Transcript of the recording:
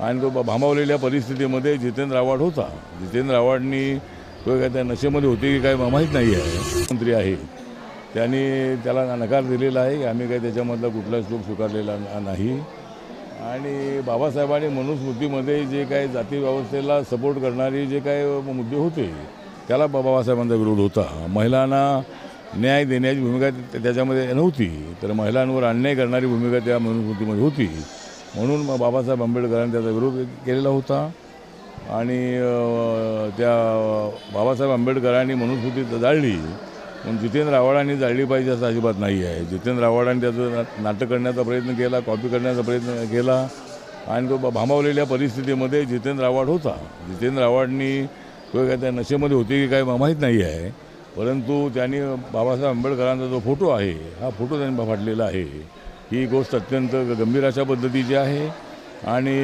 आणि तो भामावलेल्या परिस्थितीमध्ये जितेंद्र आव्हाड होता. जितेंद्र आव्हाडनी तो काय त्या नशेमध्ये होते की काय माहीत नाही आहे. मंत्री आहे. त्यांनी त्याला नकार दिलेला आहे. की आम्ही काय त्याच्यामधला कुठलाच लोक स्वीकारलेला नाही. आणि बाबासाहेबांनी मनुस्मृतीमध्ये जे काही जाती व्यवस्थेला सपोर्ट करणारे जे काय मुद्दे होते त्याला बाबासाहेबांचा विरोध होता. महिलांना न्याय देण्याची भूमिका त्याच्यामध्ये नव्हती. तर महिलांवर अन्याय करणारी भूमिका त्या मनुस्मृतीमध्ये होती. म्हणून मग बाबासाहेब आंबेडकरांनी त्याचा विरोध केलेला होता. आणि त्या बाबासाहेब आंबेडकरांनी मनुस्मृती जाळली. पण जितेंद्र आव्हाडांनी जाळली पाहिजे असं अजिबात नाही आहे. जितेंद्र आव्हाडांनी त्याचं ना- नाटक करण्याचा प्रयत्न केला कॉपी करण्याचा प्रयत्न केला. आणि तो ब- भांबावलेल्या परिस्थितीमध्ये जितेंद्र आव्हाड होता. जितेंद्र आव्हाडनी तो काय त्या नशेमध्ये होते की काय माहीत नाही आहे. परंतु त्यांनी बाबासाहेब आंबेडकरांचा जो फोटो आहे हा फोटो त्यांनी फाटलेला आहे. ही गोष्ट अत्यंत गंभीर अशा पद्धतीची आहे. आणि